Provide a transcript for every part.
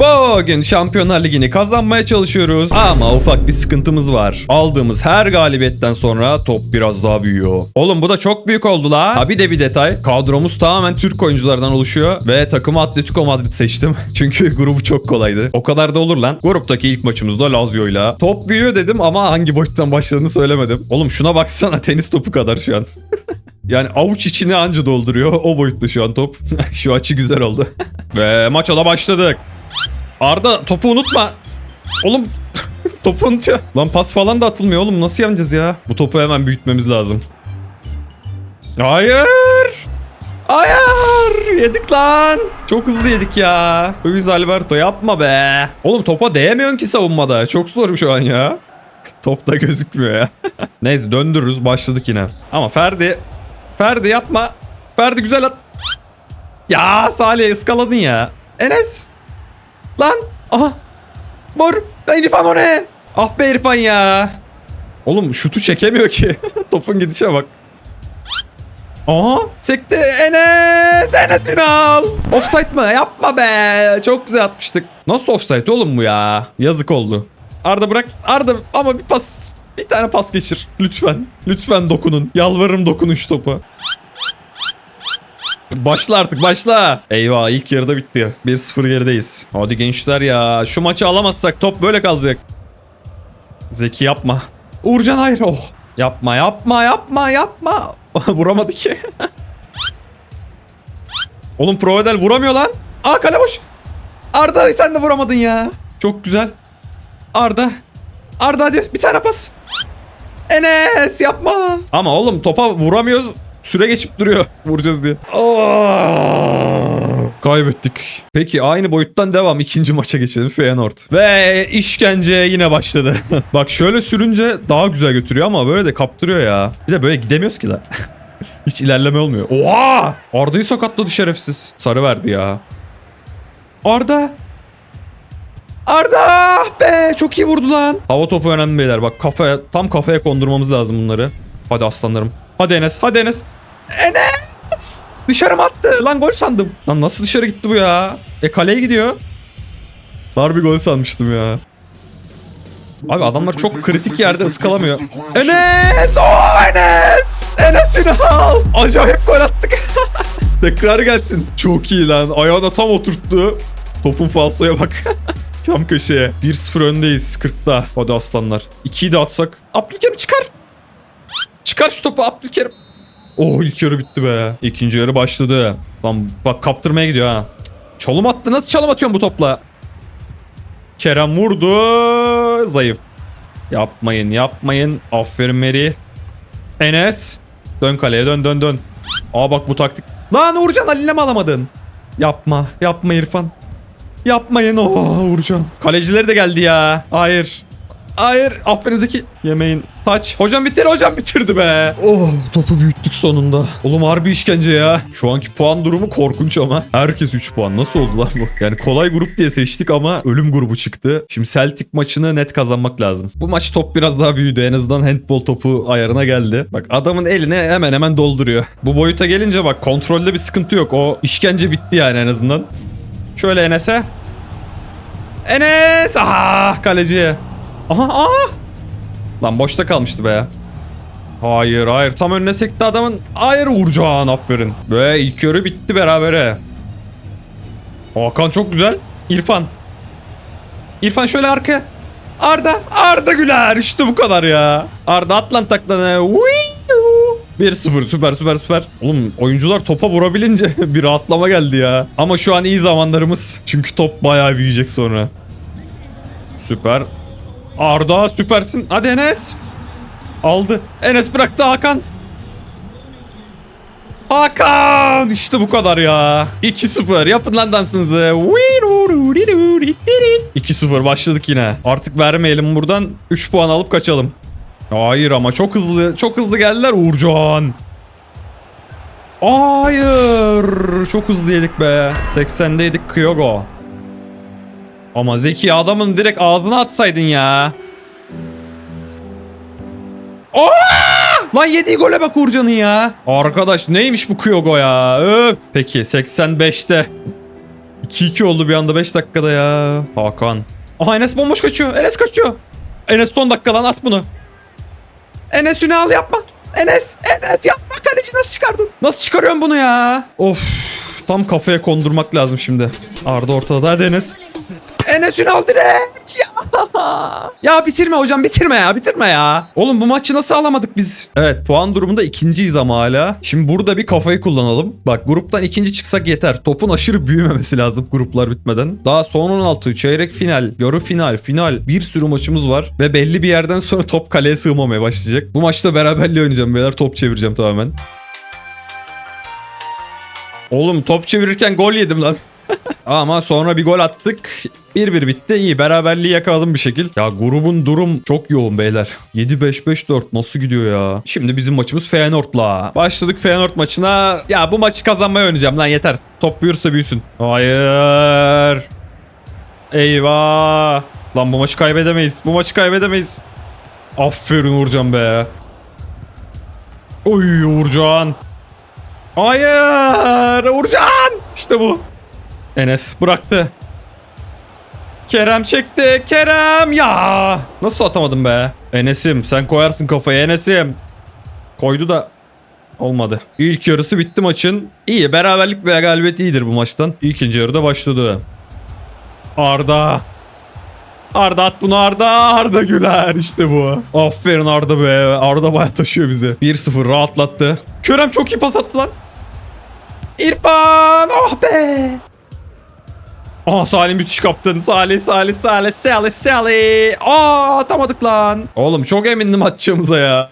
Bugün Şampiyonlar Ligi'ni kazanmaya çalışıyoruz ama ufak bir sıkıntımız var. Aldığımız her galibiyetten sonra top biraz daha büyüyor. Oğlum bu da çok büyük oldu la. Ha bir de bir detay. Kadromuz tamamen Türk oyunculardan oluşuyor ve takımı Atletico Madrid seçtim. Çünkü grubu çok kolaydı. O kadar da olur lan. Gruptaki ilk maçımızda Lazio'yla. Top büyüyor dedim ama hangi boyuttan başladığını söylemedim. Oğlum şuna baksana tenis topu kadar şu an. Yani avuç içini anca dolduruyor. O boyutta şu an top. şu açı güzel oldu. Ve maça da başladık. Arda topu unutma. Oğlum topu unutuyor. Lan pas falan da atılmıyor oğlum. Nasıl yeneceğiz ya? Bu topu hemen büyütmemiz lazım. Hayır. Hayır. Yedik lan. Çok hızlı yedik ya. Luis Alberto yapma be. Oğlum topa değemiyorsun ki savunmada. Çok zor şu an ya. Top da gözükmüyor ya. Neyse döndürürüz. Başladık yine. Ama Ferdi. Ferdi yapma. Ferdi güzel at. Ya Salih ıskaladın ya. Enes. Lan. Aha. Mor. Lan İrfan o ne? Ah be İrfan ya. Oğlum şutu çekemiyor ki. Topun gidişe bak. Aha. Sekti Enes. Enes Ünal. Offside mı? Yapma be. Çok güzel atmıştık. Nasıl offside oğlum bu ya? Yazık oldu. Arda bırak. Arda ama bir pas. Bir tane pas geçir. Lütfen. Lütfen dokunun. Yalvarırım dokunun şu topa. Başla artık başla. Eyvah ilk yarıda bitti. 1-0 gerideyiz. Hadi gençler ya. Şu maçı alamazsak top böyle kalacak. Zeki yapma. Uğurcan hayır. Oh. Yapma yapma yapma yapma. Vuramadı ki. Oğlum Provedel vuramıyor lan. Aa kale boş. Arda sen de vuramadın ya. Çok güzel. Arda. Arda hadi bir tane pas. Enes yapma. Ama oğlum topa vuramıyoruz. Süre geçip duruyor. Vuracağız diye. Aa, kaybettik. Peki aynı boyuttan devam. ikinci maça geçelim Feyenoord. Ve işkence yine başladı. Bak şöyle sürünce daha güzel götürüyor ama böyle de kaptırıyor ya. Bir de böyle gidemiyoruz ki la. Hiç ilerleme olmuyor. Oha! Arda'yı sakatladı şerefsiz. Sarı verdi ya. Arda! Arda Ah be çok iyi vurdu lan. Hava topu önemli beyler bak kafaya tam kafaya kondurmamız lazım bunları. Hadi aslanlarım. Hadi Enes hadi Enes. Enes! Dışarı mı attı? Lan gol sandım. Lan nasıl dışarı gitti bu ya? E kaleye gidiyor. Harbi gol sanmıştım ya. Abi adamlar çok kritik yerde ıskalamıyor. Enes! Oo Enes! Enes Ünal! Acayip gol attık. Tekrar gelsin. Çok iyi lan. Ayağına tam oturttu. Topun falsoya bak. Tam köşeye. 1-0 öndeyiz 40'ta. Hadi aslanlar. 2'yi de atsak. Abdülkerim çıkar. Çıkar şu topu Abdülkerim. Oh ilk yarı bitti be. İkinci yarı başladı. Lan bak kaptırmaya gidiyor ha. Çalım attı. Nasıl çalım atıyorsun bu topla? Kerem vurdu. Zayıf. Yapmayın yapmayın. Aferin Meri. Enes. Dön kaleye dön dön dön. Aa bak bu taktik. Lan Uğurcan Halil'e mi alamadın? Yapma. Yapma İrfan. Yapmayın. Oh Uğurcan. Kalecileri de geldi ya. Hayır. Hayır. Aferin Zeki. Yemeyin. Taç. Hocam bitir. Hocam bitirdi be. Oh topu büyüttük sonunda. Oğlum harbi işkence ya. Şu anki puan durumu korkunç ama. Herkes 3 puan. Nasıl oldu lan bu? Yani kolay grup diye seçtik ama ölüm grubu çıktı. Şimdi Celtic maçını net kazanmak lazım. Bu maç top biraz daha büyüdü. En azından handball topu ayarına geldi. Bak adamın eline hemen hemen dolduruyor. Bu boyuta gelince bak kontrolde bir sıkıntı yok. O işkence bitti yani en azından. Şöyle Enes'e. Enes! Ah kaleciye. Aha aha. Lan boşta kalmıştı be. Hayır hayır tam önüne sekti adamın. Hayır Uğurcan aferin. Ve ilk yarı bitti berabere. Hakan çok güzel. İrfan. İrfan şöyle arka. Arda. Arda Güler. İşte bu kadar ya. Arda atlan taklanı. 1-0 süper süper süper. Oğlum oyuncular topa vurabilince bir rahatlama geldi ya. Ama şu an iyi zamanlarımız. Çünkü top bayağı büyüyecek sonra. Süper. Arda süpersin. Hadi Enes. Aldı. Enes bıraktı Hakan. Hakan! İşte bu kadar ya. 2-0. Yapın lan dansınızı. 2-0 başladık yine. Artık vermeyelim buradan. 3 puan alıp kaçalım. Hayır ama çok hızlı. Çok hızlı geldiler Uğurcan. Hayır. Çok hızlı yedik be. 80'deydik Kyogo. Ama Zeki adamın direkt ağzına atsaydın ya. Aa! Lan yediği gole bak Uğurcan'ın ya. Arkadaş neymiş bu Kyogo ya? Öf. Peki 85'te 2-2 oldu bir anda 5 dakikada ya. Hakan. Aha Enes bomboş kaçıyor. Enes kaçıyor. Enes son dakika lan at bunu. Enes Ünal yapma. Enes, Enes yapma kaleci nasıl çıkardın? Nasıl çıkarıyorsun bunu ya? Of tam kafaya kondurmak lazım şimdi. Arda ortada hadi Enes. Enes Ünal direkt. Ya. ya bitirme hocam bitirme ya bitirme ya. Oğlum bu maçı nasıl alamadık biz? Evet puan durumunda ikinciyiz ama hala. Şimdi burada bir kafayı kullanalım. Bak gruptan ikinci çıksak yeter. Topun aşırı büyümemesi lazım gruplar bitmeden. Daha son 16, çeyrek final, yarı final, final bir sürü maçımız var. Ve belli bir yerden sonra top kaleye sığmamaya başlayacak. Bu maçta beraberliği oynayacağım beyler. Top çevireceğim tamamen. Oğlum top çevirirken gol yedim lan. Ama sonra bir gol attık. 1-1 bitti. İyi beraberliği yakaladım bir şekil. Ya grubun durum çok yoğun beyler. 7-5-5-4 nasıl gidiyor ya? Şimdi bizim maçımız Feyenoord'la. Başladık Feyenoord maçına. Ya bu maçı kazanmaya oynayacağım lan yeter. Top büyürse büyüsün. Hayır. Eyvah. Lan bu maçı kaybedemeyiz. Bu maçı kaybedemeyiz. Aferin Uğurcan be. Oy Uğurcan. Hayır Uğurcan. İşte bu. Enes bıraktı. Kerem çekti. Kerem ya. Nasıl atamadım be? Enes'im sen koyarsın kafayı Enes'im. Koydu da olmadı. İlk yarısı bitti maçın. İyi beraberlik veya galibiyet iyidir bu maçtan. İkinci yarıda başladı. Arda. Arda at bunu Arda. Arda Güler işte bu. Aferin Arda be. Arda bayağı taşıyor bizi. 1-0 rahatlattı. Kerem çok iyi pas attı lan. İrfan. Oh be. Aa Salih müthiş kaptın. Salih, Salih, Salih, Salih, Salih. Aa atamadık lan. Oğlum çok emindim atacağımıza ya.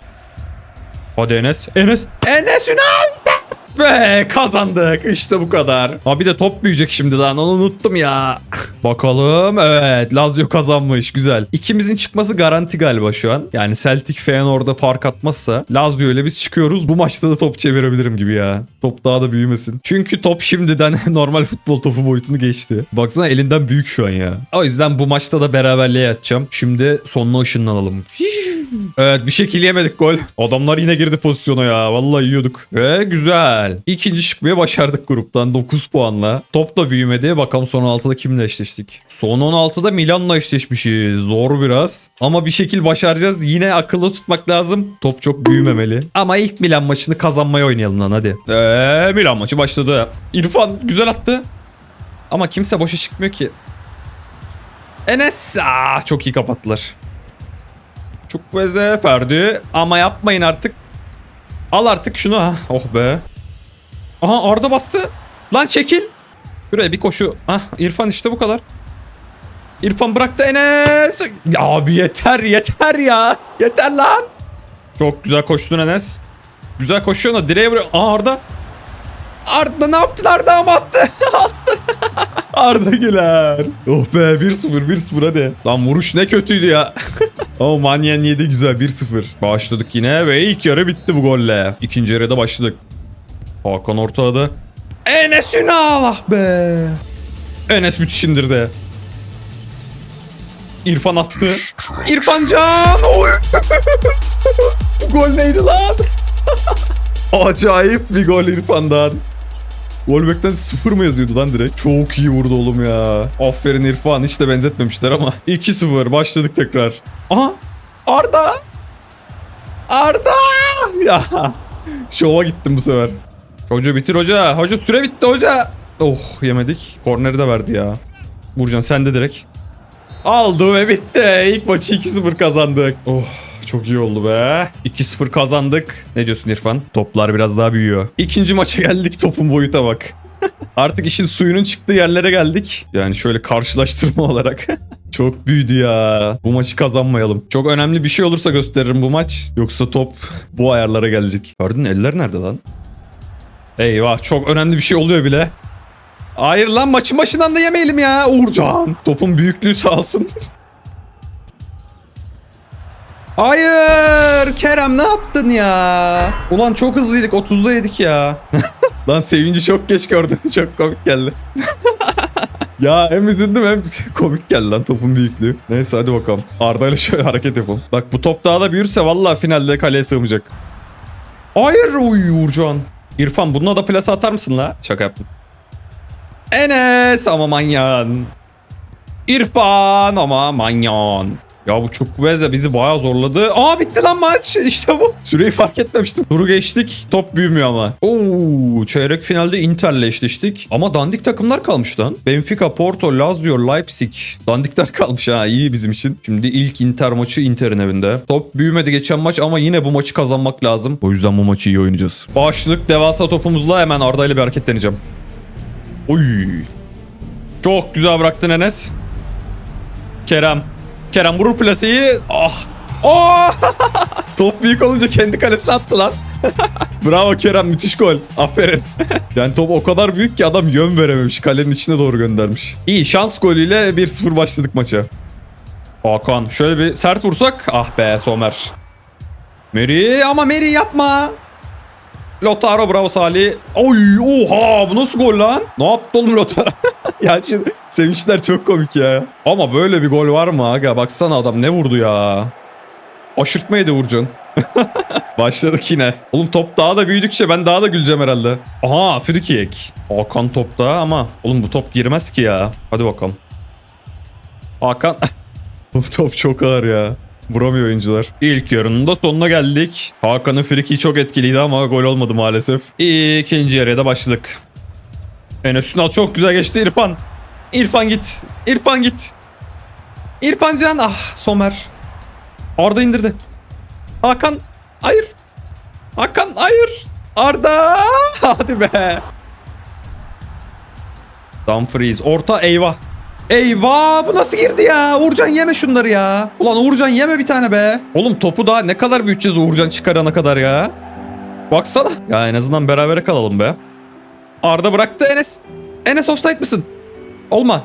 Hadi Enes. Enes. Enes Ünal. Ve kazandık. İşte bu kadar. Ha bir de top büyüyecek şimdi lan. Onu unuttum ya. Bakalım. Evet. Lazio kazanmış. Güzel. İkimizin çıkması garanti galiba şu an. Yani Celtic Feyenoord'a fark atmazsa Lazio ile biz çıkıyoruz. Bu maçta da top çevirebilirim gibi ya. Top daha da büyümesin. Çünkü top şimdiden normal futbol topu boyutunu geçti. Baksana elinden büyük şu an ya. O yüzden bu maçta da beraberliğe yatacağım. Şimdi sonuna ışınlanalım. Evet bir şekil yemedik gol. Adamlar yine girdi pozisyona ya. Vallahi yiyorduk. Ve güzel. İkinci çıkmayı başardık gruptan 9 puanla. Top da büyümedi. Bakalım son 16'da kimle eşleştik. Son 16'da Milan'la eşleşmişiz. Zor biraz. Ama bir şekil başaracağız. Yine akıllı tutmak lazım. Top çok büyümemeli. Ama ilk Milan maçını kazanmaya oynayalım lan hadi. Eee Milan maçı başladı. İrfan güzel attı. Ama kimse boşa çıkmıyor ki. Enes Aa, çok iyi kapattılar. Çok beze Ferdi. Ama yapmayın artık. Al artık şunu ha. Oh be. Aha Arda bastı. Lan çekil. Şuraya bir koşu. Ah İrfan işte bu kadar. İrfan bıraktı Enes. Ya abi yeter yeter ya. Yeter lan. Çok güzel koştun Enes. Güzel koşuyorsun da direğe vuruyor. Aa Arda. Arda ne yaptın Arda ama attı. attı. Arda Güler. Oh be 1-0 1-0 hadi. Lan vuruş ne kötüydü ya. Ama Manyen yedi güzel 1-0. Başladık yine ve ilk yarı bitti bu golle. İkinci yarıda başladık. Hakan ortada. Enes Ünal ah be. Enes müthiş indirdi. İrfan attı. İrfan Can. Gol neydi lan? Acayip bir gol İrfan'dan. Golbek'ten sıfır mı yazıyordu lan direkt? Çok iyi vurdu oğlum ya. Aferin İrfan. Hiç de benzetmemişler ama. 2-0 başladık tekrar. Aha Arda. Arda. Ya. Şova gittim bu sefer. Hoca bitir hoca. Hoca süre bitti hoca. Oh yemedik. Korneri de verdi ya. Burcan sen de direkt. Aldı ve bitti. İlk maçı 2-0 kazandık. Oh çok iyi oldu be. 2-0 kazandık. Ne diyorsun İrfan? Toplar biraz daha büyüyor. İkinci maça geldik. Topun boyuta bak. Artık işin suyunun çıktığı yerlere geldik. Yani şöyle karşılaştırma olarak. Çok büyüdü ya. Bu maçı kazanmayalım. Çok önemli bir şey olursa gösteririm bu maç. Yoksa top bu ayarlara gelecek. Gördün eller nerede lan? Eyvah çok önemli bir şey oluyor bile. Hayır lan maçın başından da yemeyelim ya Uğurcan. Topun büyüklüğü sağ olsun. Hayır Kerem ne yaptın ya? Ulan çok hızlıydık 30'da yedik ya. Lan sevinci çok geç gördüm çok komik geldi. ya hem üzüldüm hem komik geldi lan topun büyüklüğü. Neyse hadi bakalım. Arda ile şöyle hareket yapalım. Bak bu top daha da büyürse vallahi finalde kaleye sığmayacak. Hayır oy Uğurcan. İrfan bununla da plase atar mısın la? Şaka yaptım. Enes ama manyan. İrfan ama manyan. Ya bu Çukwez de bizi bayağı zorladı. Aa bitti lan maç. İşte bu. Süreyi fark etmemiştim. Turu geçtik. Top büyümüyor ama. Oo, çeyrek finalde Inter'le eşleştik. Ama dandik takımlar kalmış lan. Benfica, Porto, Lazio, Leipzig. Dandikler kalmış ha. iyi bizim için. Şimdi ilk Inter maçı Inter'in evinde. Top büyümedi geçen maç ama yine bu maçı kazanmak lazım. O yüzden bu maçı iyi oynayacağız. Başlık devasa topumuzla hemen Arda ile bir hareket deneyeceğim. Oy. Çok güzel bıraktın Enes. Kerem. Kerem vurur plaseyi. Ah. Oh! Top büyük olunca kendi kalesine attı lan. Bravo Kerem müthiş gol. Aferin. yani top o kadar büyük ki adam yön verememiş. Kalenin içine doğru göndermiş. İyi şans golüyle 1-0 başladık maça. Hakan şöyle bir sert vursak. Ah be Somer. Meri ama Meri yapma. Lotaro bravo Salih. Oy oha bu nasıl gol lan? Ne yaptı oğlum Lotaro? ya şimdi sevinçler çok komik ya. Ama böyle bir gol var mı aga? Baksana adam ne vurdu ya. Aşırtmayı da vuracaksın. Başladık yine. Oğlum top daha da büyüdükçe ben daha da güleceğim herhalde. Aha free kick. Hakan topta ama oğlum bu top girmez ki ya. Hadi bakalım. Hakan. bu top çok ağır ya. Vuramıyor oyuncular. İlk yarının da sonuna geldik. Hakan'ın friki çok etkiliydi ama gol olmadı maalesef. İkinci yarıya da başladık. Enes Ünal çok güzel geçti İrfan. İrfan git. İrfan git. İrfan Can. Ah Somer. Arda indirdi. Hakan. Hayır. Hakan hayır. Arda. Hadi be. Dumfries. Orta eyvah. Eyvah bu nasıl girdi ya? Uğurcan yeme şunları ya. Ulan Uğurcan yeme bir tane be. Oğlum topu daha ne kadar büyüteceğiz Uğurcan çıkarana kadar ya. Baksana. Ya en azından berabere kalalım be. Arda bıraktı Enes. Enes offside mısın? Olma.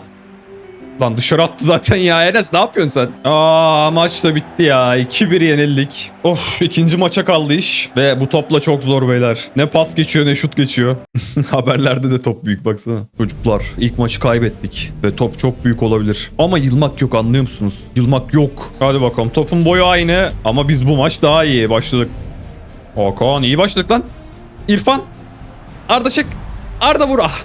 Lan dışarı attı zaten ya Enes ne yapıyorsun sen? Aa maç da bitti ya 2-1 yenildik. Of ikinci maça kaldı iş. Ve bu topla çok zor beyler. Ne pas geçiyor ne şut geçiyor. Haberlerde de top büyük baksana. Çocuklar ilk maçı kaybettik. Ve top çok büyük olabilir. Ama yılmak yok anlıyor musunuz? Yılmak yok. Hadi bakalım topun boyu aynı. Ama biz bu maç daha iyi başladık. Hakan iyi başladık lan. İrfan. Arda çek. Arda vur. Ah.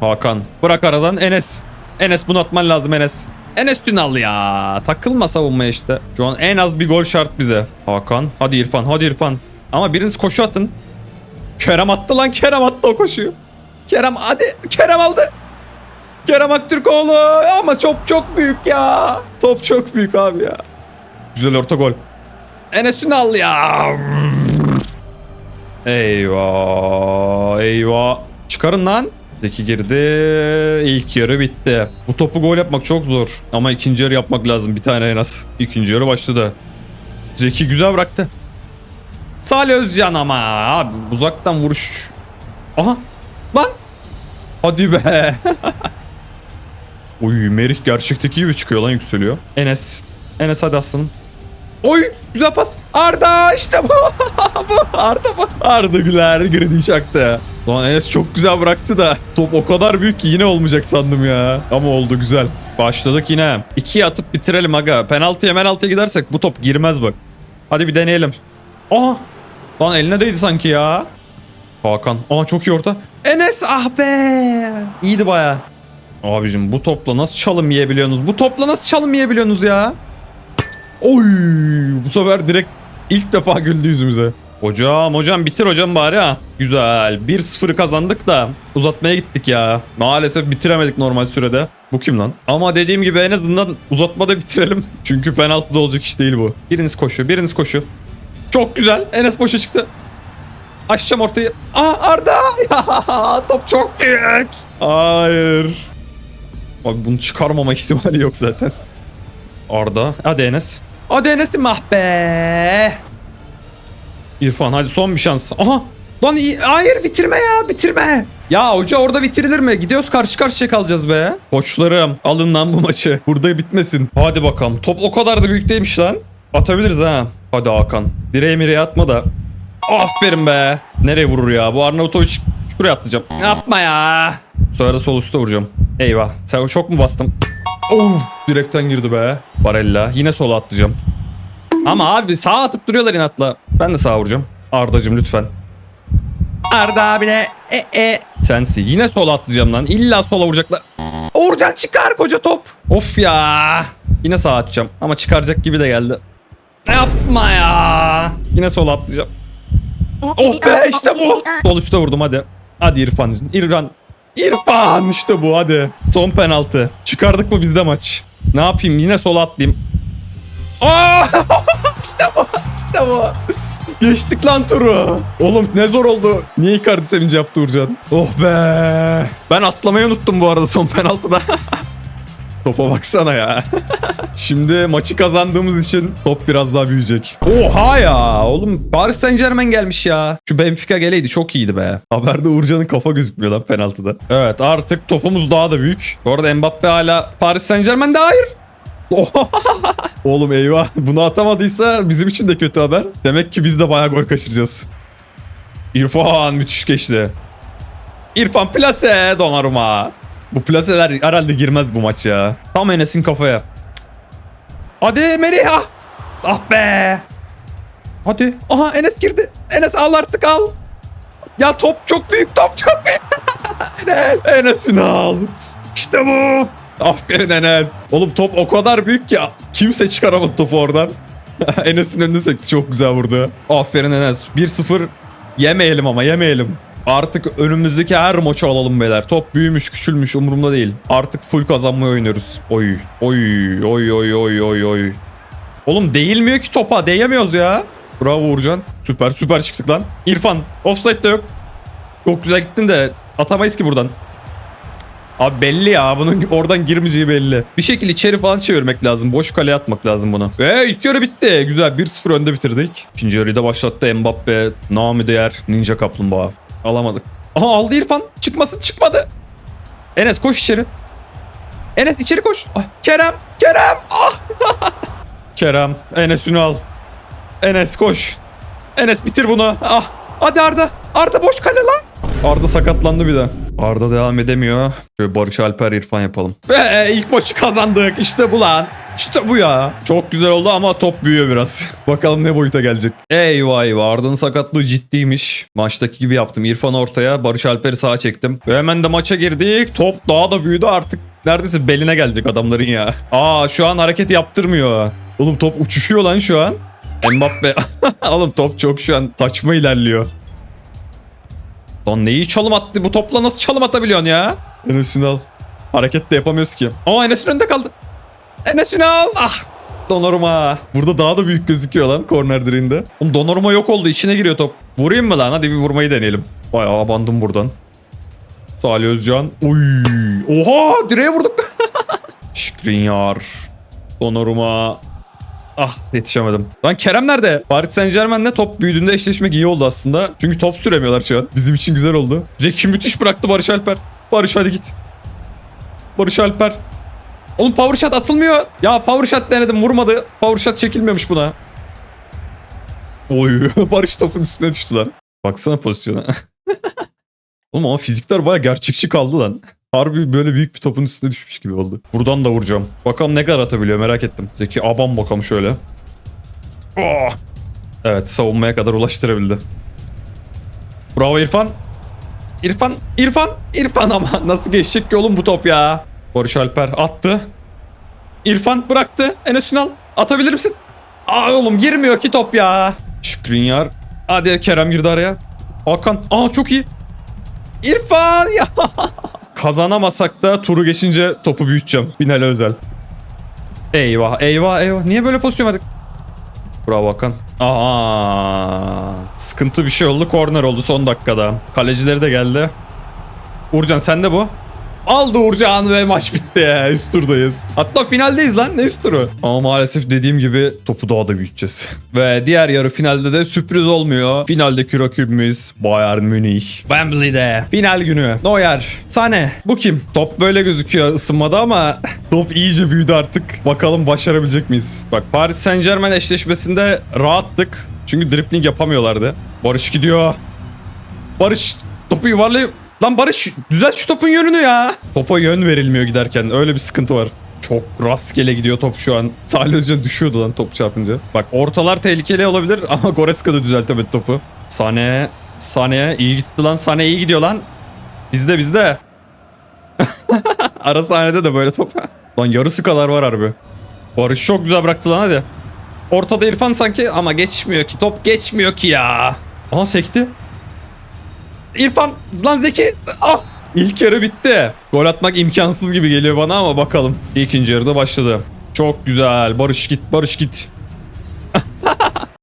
Hakan. Bırak aradan Enes. Enes bunu atman lazım Enes. Enes Tünal ya. Takılma savunmaya işte. Şu an en az bir gol şart bize. Hakan. Hadi İrfan. Hadi İrfan. Ama biriniz koşu atın. Kerem attı lan. Kerem attı o koşuyu. Kerem hadi. Kerem aldı. Kerem Aktürkoğlu. Ama top çok büyük ya. Top çok büyük abi ya. Güzel orta gol. Enes Ünal ya. Eyvah. Eyvah. Çıkarın lan. Zeki girdi. İlk yarı bitti. Bu topu gol yapmak çok zor. Ama ikinci yarı yapmak lazım bir tane en az. İkinci yarı başladı. Zeki güzel bıraktı. Salih Özcan ama abi uzaktan vuruş. Aha lan. Hadi be. Oy Merih gerçekteki gibi çıkıyor lan yükseliyor. Enes. Enes hadi aslanım. Oy güzel pas. Arda işte bu. bu Arda bu. Arda Güler girdi çaktı. Lan Enes çok güzel bıraktı da top o kadar büyük ki yine olmayacak sandım ya. Ama oldu güzel. Başladık yine. İkiye atıp bitirelim aga. Penaltıya penaltıya gidersek bu top girmez bak. Hadi bir deneyelim. Aha. Lan eline değdi sanki ya. Hakan. Aa çok iyi orta. Enes ah be. İyiydi baya. Abicim bu topla nasıl çalım yiyebiliyorsunuz? Bu topla nasıl çalım yiyebiliyorsunuz ya? Oy bu sefer direkt ilk defa güldü yüzümüze. Hocam hocam bitir hocam bari ha. Güzel 1-0 kazandık da uzatmaya gittik ya. Maalesef bitiremedik normal sürede. Bu kim lan? Ama dediğim gibi en azından uzatmada bitirelim. Çünkü penaltıda olacak iş değil bu. Biriniz koşu biriniz koşu. Çok güzel Enes boşa çıktı. Açacağım ortayı. Aa Arda! Ya, top çok büyük. Hayır. Abi bunu çıkarmama ihtimali yok zaten. Arda. Hadi Enes. Hadi Enes'im ah be. İrfan hadi son bir şans. Aha. Lan iyi. Hayır bitirme ya bitirme. Ya hoca orada bitirilir mi? Gidiyoruz karşı karşıya kalacağız be. Koçlarım alın lan bu maçı. Burada bitmesin. Hadi bakalım. Top o kadar da büyük değilmiş lan. Atabiliriz ha. Hadi Hakan. Direğe mireye atma da. Aferin be. Nereye vurur ya? Bu Arnavutovic şuraya atlayacağım. Yapma ya. Sonra sol üstte vuracağım. Eyvah. Sen çok mu bastım? Oh, direkten girdi be. Barella. Yine sola atlayacağım. Ama abi sağa atıp duruyorlar inatla. Ben de sağa vuracağım. Ardacım lütfen. Arda abine. E e. Sensi. Yine sola atlayacağım lan. İlla sola vuracaklar. Uğurcan çıkar koca top. Of ya. Yine sağa atacağım. Ama çıkaracak gibi de geldi. Yapma ya. Yine sola atlayacağım. Oh be işte bu. Sol üstte vurdum hadi. Hadi İrfan. İrfan. İrfan işte bu hadi. Son penaltı. Çıkardık mı bizde maç? Ne yapayım yine sola atlayayım. Aa! işte bu. İşte bu. Geçtik lan turu. Oğlum ne zor oldu. Niye Icardi sevinci yaptı Uğurcan? Oh be. Ben atlamayı unuttum bu arada son penaltıda. Topa baksana ya. Şimdi maçı kazandığımız için top biraz daha büyüyecek. Oha ya. Oğlum Paris Saint Germain gelmiş ya. Şu Benfica geleydi çok iyiydi be. Haberde Uğurcan'ın kafa gözükmüyor lan penaltıda. Evet artık topumuz daha da büyük. Bu arada Mbappe hala Paris Saint Germain'de hayır. Oğlum eyvah. Bunu atamadıysa bizim için de kötü haber. Demek ki biz de bayağı gol kaçıracağız. İrfan müthiş geçti. İrfan plase Donnarumma. Bu plaseler herhalde girmez bu maç. Tam Enes'in kafaya. Hadi Meriha. Ah be. Hadi. Aha Enes girdi. Enes al artık al. Ya top çok büyük top çok büyük. Enes. Enes'ini al. İşte bu. Aferin Enes. Oğlum top o kadar büyük ki kimse çıkaramadı topu oradan. Enes'in önüne sekti çok güzel vurdu. Aferin Enes. 1-0 yemeyelim ama yemeyelim. Artık önümüzdeki her maçı alalım beyler. Top büyümüş küçülmüş umurumda değil. Artık full kazanmayı oynuyoruz. Oy oy oy oy oy oy oy. Oğlum değilmiyor ki topa değemiyoruz ya. Bravo Uğurcan. Süper süper çıktık lan. İrfan offside de yok. Çok güzel gittin de atamayız ki buradan. Abi belli ya bunun oradan girmeyeceği belli. Bir şekilde içeri falan çevirmek lazım. Boş kaleye atmak lazım bunu. Ve ilk yarı bitti. Güzel 1-0 önde bitirdik. İkinci yarıyı da başlattı Mbappe. Nami değer Ninja Kaplumbağa. Alamadık. Aha aldı İrfan. Çıkmasın çıkmadı. Enes koş içeri. Enes içeri koş. Ah, Kerem. Kerem. Ah. Kerem. Enes Ünal. Enes koş. Enes bitir bunu. Ah. Hadi Arda. Arda boş kale lan. Arda sakatlandı bir de. Arda devam edemiyor. Şöyle Barış Alper İrfan yapalım. Ve ilk maçı kazandık. İşte bu lan. İşte bu ya. Çok güzel oldu ama top büyüyor biraz. Bakalım ne boyuta gelecek. Eyvah eyvah. Arda'nın sakatlığı ciddiymiş. Maçtaki gibi yaptım. İrfan ortaya. Barış Alper'i sağa çektim. Ve hemen de maça girdik. Top daha da büyüdü artık. Neredeyse beline gelecek adamların ya. Aa şu an hareket yaptırmıyor. Oğlum top uçuşuyor lan şu an. Mbappe. Oğlum top çok şu an saçma ilerliyor. Lan neyi çalım attı? Bu topla nasıl çalım atabiliyorsun ya? Enes Ünal. Hareket de yapamıyoruz ki. Aa Enes önünde kaldı. Enes Ünal. Ah. Donnarumma. Burada daha da büyük gözüküyor lan korner direğinde. Oğlum Donnarumma yok oldu. içine giriyor top. Vurayım mı lan? Hadi bir vurmayı deneyelim. Bayağı abandım buradan. Salih Özcan. Oy. Oha direğe vurduk. Şikrinyar. Donnarumma. Ah yetişemedim. Lan Kerem nerede? Paris Saint Germain'le top büyüdüğünde eşleşmek iyi oldu aslında. Çünkü top süremiyorlar şu an. Bizim için güzel oldu. Zeki müthiş bıraktı Barış Alper. Barış hadi git. Barış Alper. Oğlum power shot atılmıyor. Ya power shot denedim vurmadı. Power shot çekilmiyormuş buna. Oy Barış topun üstüne düştü lan. Baksana pozisyona. Oğlum ama fizikler baya gerçekçi kaldı lan. Harbi böyle büyük bir topun üstüne düşmüş gibi oldu. Buradan da vuracağım. Bakalım ne kadar atabiliyor merak ettim. Zeki aban bakalım şöyle. Oh! Evet savunmaya kadar ulaştırabildi. Bravo İrfan. İrfan, İrfan, İrfan ama nasıl geçecek ki oğlum bu top ya? Barış Alper attı. İrfan bıraktı. Enes Ünal atabilir misin? Aa oğlum girmiyor ki top ya. Şükrinyar. Hadi Kerem girdi araya. Hakan. Aa çok iyi. İrfan ya. Kazanamasak da turu geçince topu büyüteceğim. Binali özel. Eyvah eyvah eyvah. Niye böyle pozisyon verdik? Bravo Hakan. Aa, sıkıntı bir şey oldu. Korner oldu son dakikada. Kalecileri de geldi. Uğurcan sende bu. Aldı Uğurcan ve maç bitti. Üst turdayız. Hatta finaldeyiz lan. Ne üst turu? Ama maalesef dediğim gibi topu daha da büyüteceğiz. ve diğer yarı finalde de sürpriz olmuyor. Finaldeki rakibimiz Bayern Münih. Wembley'de. Final günü. Neuer. Sane. Bu kim? Top böyle gözüküyor ısınmada ama top iyice büyüdü artık. Bakalım başarabilecek miyiz? Bak Paris Saint Germain eşleşmesinde rahattık. Çünkü dribbling yapamıyorlardı. Barış gidiyor. Barış topu yuvarlıyor. Lan Barış düzelt şu topun yönünü ya. Topa yön verilmiyor giderken. Öyle bir sıkıntı var. Çok rastgele gidiyor top şu an. Salih Özcan düşüyordu lan top çarpınca. Bak ortalar tehlikeli olabilir ama Goretzka da düzeltemedi topu. Sane. Sane iyi gitti lan. Sane iyi gidiyor lan. Bizde bizde. Ara sahnede de böyle top. Lan yarısı kadar var harbi. Barış çok güzel bıraktı lan hadi. Ortada İrfan sanki ama geçmiyor ki. Top geçmiyor ki ya. Aha sekti. İrfan lan Zeki. Ah. İlk yarı bitti. Gol atmak imkansız gibi geliyor bana ama bakalım. İkinci yarıda başladı. Çok güzel. Barış git, Barış git.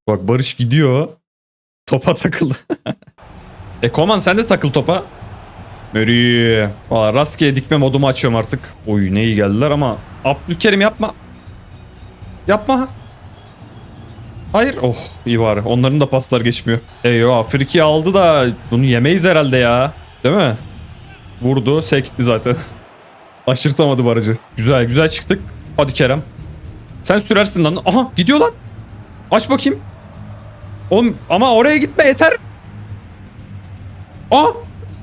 Bak Barış gidiyor. Topa takıldı. e Koman sen de takıl topa. Meri. Valla rastgele dikme modumu açıyorum artık. Oy ne iyi geldiler ama. Abdülkerim yapma. Yapma. Hayır. Oh iyi var. Onların da paslar geçmiyor. Eyvah. Friki aldı da bunu yemeyiz herhalde ya. Değil mi? Vurdu. Sekti zaten. Aşırtamadı barajı. Güzel güzel çıktık. Hadi Kerem. Sen sürersin lan. Aha gidiyor lan. Aç bakayım. Oğlum ama oraya gitme yeter. Aa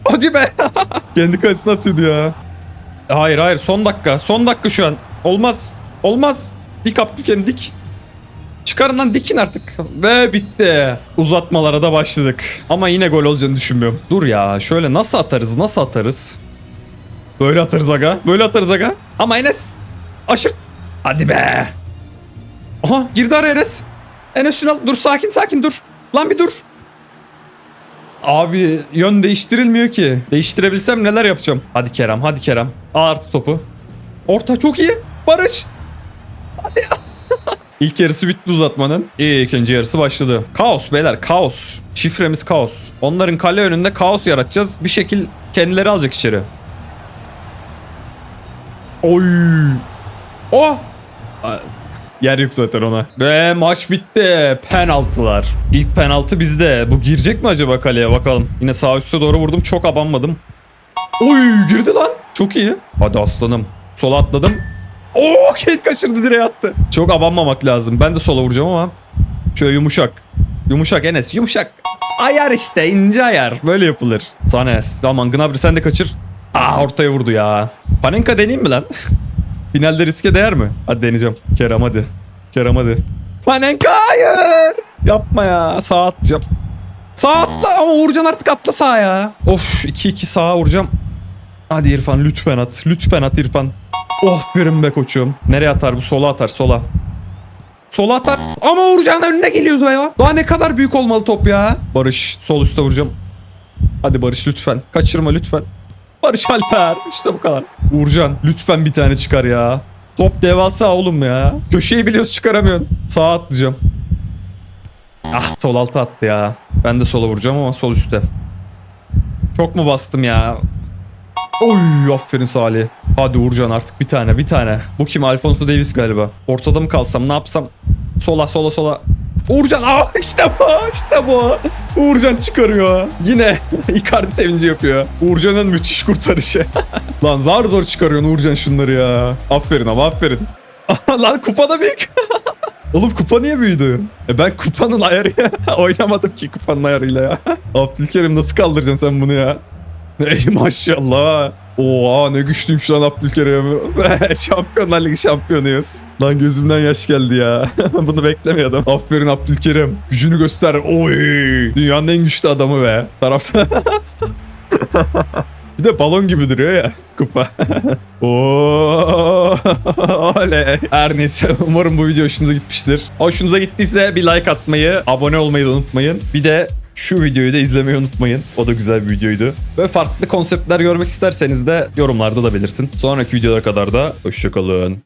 hadi be. Kendi kalesine atıyordu ya. Hayır hayır son dakika. Son dakika şu an. Olmaz. Olmaz. Dik Abdülkerim dik. Çıkarın lan dikin artık. Ve bitti. Uzatmalara da başladık. Ama yine gol olacağını düşünmüyorum. Dur ya şöyle nasıl atarız nasıl atarız? Böyle atarız aga. Böyle atarız aga. Ama Enes. Aşır. Hadi be. Aha girdi araya Enes. Enes Ünal dur sakin sakin dur. Lan bir dur. Abi yön değiştirilmiyor ki. Değiştirebilsem neler yapacağım. Hadi Kerem hadi Kerem. Al artık topu. Orta çok iyi. Barış. Hadi. İlk yarısı bitti uzatmanın. İyi ikinci yarısı başladı. Kaos beyler kaos. Şifremiz kaos. Onların kale önünde kaos yaratacağız. Bir şekil kendileri alacak içeri. Oy. Oh. Yer yok zaten ona. Ve maç bitti. Penaltılar. İlk penaltı bizde. Bu girecek mi acaba kaleye bakalım. Yine sağ üste doğru vurdum. Çok abanmadım. Oy girdi lan. Çok iyi. Hadi aslanım. Sola atladım. Oo Kate kaçırdı direğe attı. Çok abanmamak lazım. Ben de sola vuracağım ama. Şöyle yumuşak. Yumuşak Enes yumuşak. Ayar işte ince ayar. Böyle yapılır. Sanes. Tamam Gnabry sen de kaçır. Aa ortaya vurdu ya. Panenka deneyeyim mi lan? Finalde riske değer mi? Hadi deneyeceğim. Kerem hadi. Kerem hadi. Panenka hayır. Yapma ya. Sağ atacağım. Sağ atla ama Uğurcan artık atla sağa ya. Of 2-2 sağa vuracağım. Hadi İrfan lütfen at. Lütfen at İrfan. Oh benim be koçum. Nereye atar bu? Sola atar sola. Sola atar. Ama Uğurcan önüne geliyoruz ya. Daha ne kadar büyük olmalı top ya. Barış sol üstte vuracağım. Hadi Barış lütfen. Kaçırma lütfen. Barış Alper. İşte bu kadar. Uğurcan lütfen bir tane çıkar ya. Top devasa oğlum ya. Köşeyi biliyoruz çıkaramıyorsun. Sağa atlayacağım. Ah sol altı attı ya. Ben de sola vuracağım ama sol üstte. Çok mu bastım ya? Oy aferin Salih. Hadi Uğurcan artık bir tane bir tane. Bu kim? Alfonso Davis galiba. Ortada mı kalsam ne yapsam? Sola sola sola. Uğurcan aa işte bu işte bu. Uğurcan çıkarıyor. Yine Icardi sevinci yapıyor. Uğurcan'ın müthiş kurtarışı. Lan zar zor çıkarıyorsun Uğurcan şunları ya. Aferin ama aferin. Lan kupa da büyük. Oğlum kupa niye büyüdü? E ben kupanın ayarı oynamadım ki kupanın ayarıyla ya. Abdülkerim nasıl kaldıracaksın sen bunu ya? Ey maşallah. Oha ne güçlüymüş lan Abdülkerim. Şampiyonlar Ligi şampiyonuyuz. Lan gözümden yaş geldi ya. Bunu beklemiyordum. Aferin Abdülkerim. Gücünü göster. Oy. Dünyanın en güçlü adamı be. Tarafta. Bir de balon gibi duruyor ya kupa. Oo, oley. Her neyse umarım bu video hoşunuza gitmiştir. Hoşunuza gittiyse bir like atmayı, abone olmayı da unutmayın. Bir de şu videoyu da izlemeyi unutmayın. O da güzel bir videoydu. Böyle farklı konseptler görmek isterseniz de yorumlarda da belirtin. Sonraki videolara kadar da hoşçakalın.